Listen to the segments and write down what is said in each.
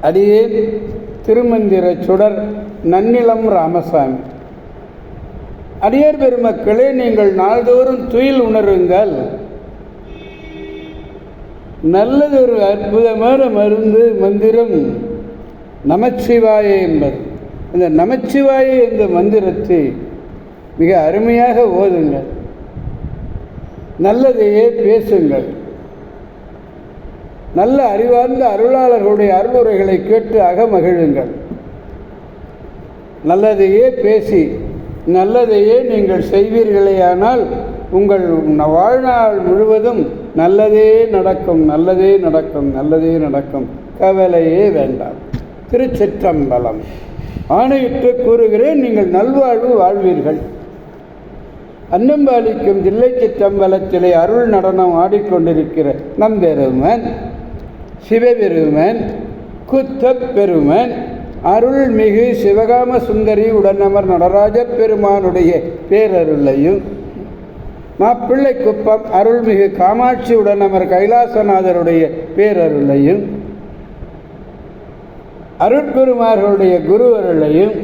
அடியே திருமந்திர சுடர் நன்னிலம் ராமசாமி. அடியார் பெருமக்களே நீங்கள் நாள்தோறும் துயில் உணருங்கள். நல்லதொரு அற்புதமான மருந்து மந்திரம் நமச்சிவாய என்பது. இந்த நமச்சிவாய என்ற மந்திரத்தை மிக அருமையாக ஓதுங்கள். நல்லதையே பேசுங்கள். நல்ல அறிவார்ந்த அருளாளர்களுடைய அருளுரைகளை கேட்டு அகமகிழுங்கள். நல்லதையே பேசி நல்லதையே நீங்கள் செய்வீர்களேயானால் உங்கள் வாழ்நாள் முழுவதும் நல்லதே நடக்கும் நல்லதே நடக்கும் நல்லதே நடக்கும். கவலையே வேண்டாம். திருச்சிற்றம்பலம். ஆணையிட்டு கூறுகிறேன் நீங்கள் நல்வாழ்வு வாழ்வீர்கள். அன்னம்பாலிக்கும் தில்லை சிற்றம்பலத்திலே அருள் நடனம் ஆடிக்கொண்டிருக்கிற நம்பெருமன் சிவபெருமன் குத்தப் பெருமன் அருள்மிகு சிவகாம சுந்தரி உடனமர் நடராஜ பெருமானுடைய பேரருளையும் மாப்பிள்ளை குப்பம் அருள்மிகு காமாட்சி உடனமர் கைலாசநாதருடைய பேரருளையும் அருட்குருமார்களுடைய குருவருளையும்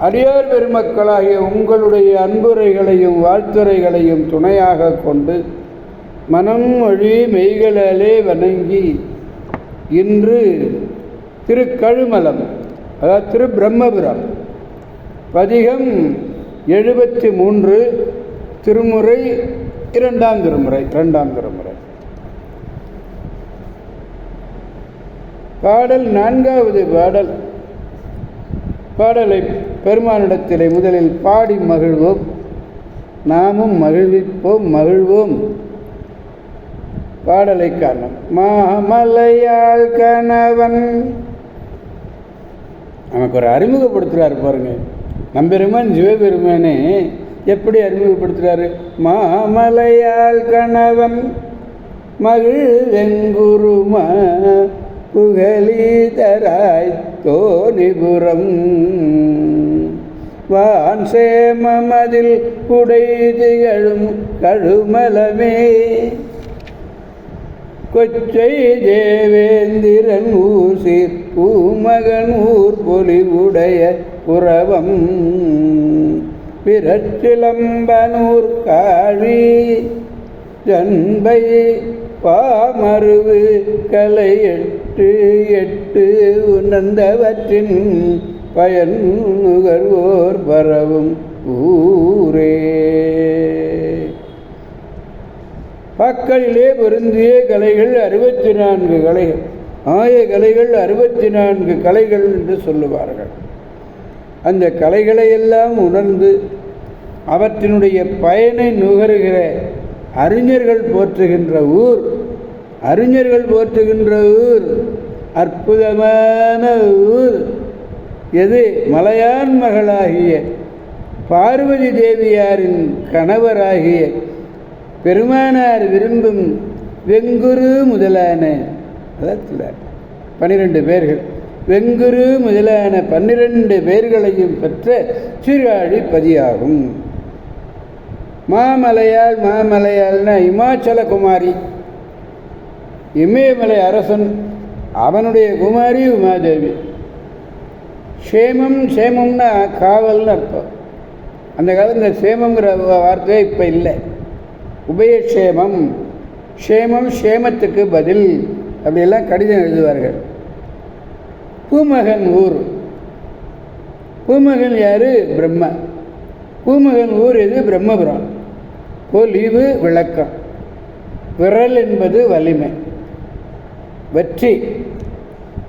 அடியார் பெருமக்களாகிய உங்களுடைய அன்புரைகளையும் வாழ்த்துரைகளையும் துணையாக கொண்டு மனம் மொழி மெய்களாலே வணங்கி இன்று திருக்கழுமலம் அதாவது திரு பிரம்மபுரம் பதிகம் எழுபத்தி மூன்று திருமுறை இரண்டாம் திருமுறை இரண்டாம் திருமுறை. பாடல் நான்காவது பாடல். பாடலை பெருமானிடத்திலே முதலில் பாடி மகிழ்வோம். நாமும் மகிழ்விப்போம் மகிழ்வோம். பாடலை காரணம் மாமலையாள் கணவன். நமக்கு ஒரு அறிமுகப்படுத்துகிறாரு பாருங்க. நம்பெருமான் சிவபெருமானே எப்படி அறிமுகப்படுத்துகிறாரு மாமலையாள் கணவன் மகிழ் வெங்குருமா புகழீதராய் தோணிபுரம். வான் சேமமதில் உடை திகழும் கழுமலமே. கொச்சை தேவேந்திரன் ஊர் சீர் பூமகன் ஊர் பொலிவுடைய புறவம். பிறச்சிலம்பனூர் காழி ஜன்பை பாமருவு கலை எட்டு எட்டு உணர்ந்தவற்றின் பயன் நுகர்வோர் பரவும் ஊரே. பாக்களிலே பொருந்திய கலைகள் அறுபத்தி நான்கு கலைகள். ஆய கலைகள் அறுபத்தி நான்கு கலைகள் என்று சொல்லுவார்கள். அந்த கலைகளையெல்லாம் உணர்ந்து அவற்றினுடைய பயனை நுகருகிற அறிஞர்கள் போற்றுகின்ற ஊர் அறிஞர்கள் போற்றுகின்ற ஊர் அற்புதமான ஊர். எது? மலையான் மகளாகிய பார்வதி தேவியாரின் கணவராகிய பெருமானார் விரும்பும் வெங்குரு முதலான அதாவது பன்னிரெண்டு பேர்கள். வெங்குரு முதலான பன்னிரண்டு பேர்களையும் பெற்ற சீர்காழி பதியாகும். மாமலையால் மாமலையால்னா இமாச்சல குமாரி. இமயமலை அரசன் அவனுடைய குமாரி உமாதேவி. சேமம் சேமம்னா காவல்னு அர்த்தம். அந்த காலத்தில் சேமங்கிற வார்த்தையே இப்போ இல்லை. உபயக்ஷேமம். க்ஷேமம் க்ஷேமத்துக்கு பதில். அப்படியெல்லாம் கடிதம் எழுதுவார்கள். பூமகன் ஊர். பூமகன் யார்? பிரம்ம. பூமகன் ஊர் எது? பிரம்மபுரம். பொலிவு விளக்கம். விரல் என்பது வலிமை. வெற்றி.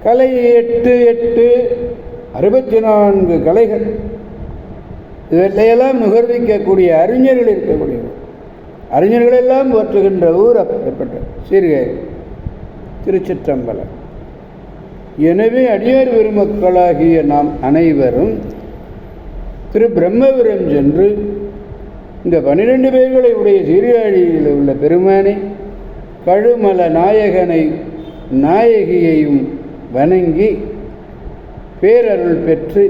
கலை எட்டு எட்டு அறுபத்தி நான்கு கலைகள். இவற்றையெல்லாம் நுகர்விக்கக்கூடிய அறிஞர்கள் இருக்கக்கூடிய அறிஞர்களெல்லாம் போற்றுகின்ற ஊர் அப்படிப்பட்ட சீர்கை திருச்சிற்றம்பலம். எனவே அடியார் பெருமக்களாகிய நாம் அனைவரும் திரு பிரம்மபுரம் சென்று இந்த பன்னிரெண்டு பேர்களை உடைய சீர்காழியில் உள்ள பெருமானை கழுமல நாயகனை நாயகியையும் வணங்கி பேரருள் பெற்று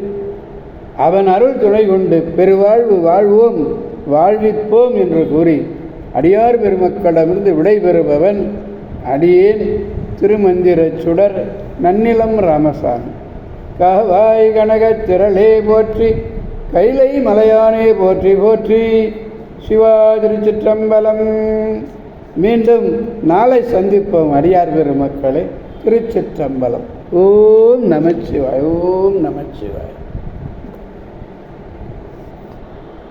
அவன் அருள் துணை கொண்டு பெருவாழ்வு வாழ்வோம் வாழ்விப்போம் என்று கூறி அடியார் பெருமக்களிடமிருந்து விடைபெறுபவன் அடியேன் திருமந்திரச் சுடர் நன்னிலம் ராமசாமி. காவாய் கனகத் திரளே போற்றி கைலை மலையானே போற்றி போற்றி. சிவா திருச்சிற்றம்பலம். மீண்டும் நாளை சந்திப்போம் அடியார் பெருமக்களை திருச்சிற்றம்பலம். ஓம் நமச்சிவாய் ஓம் நமச்சிவாய்.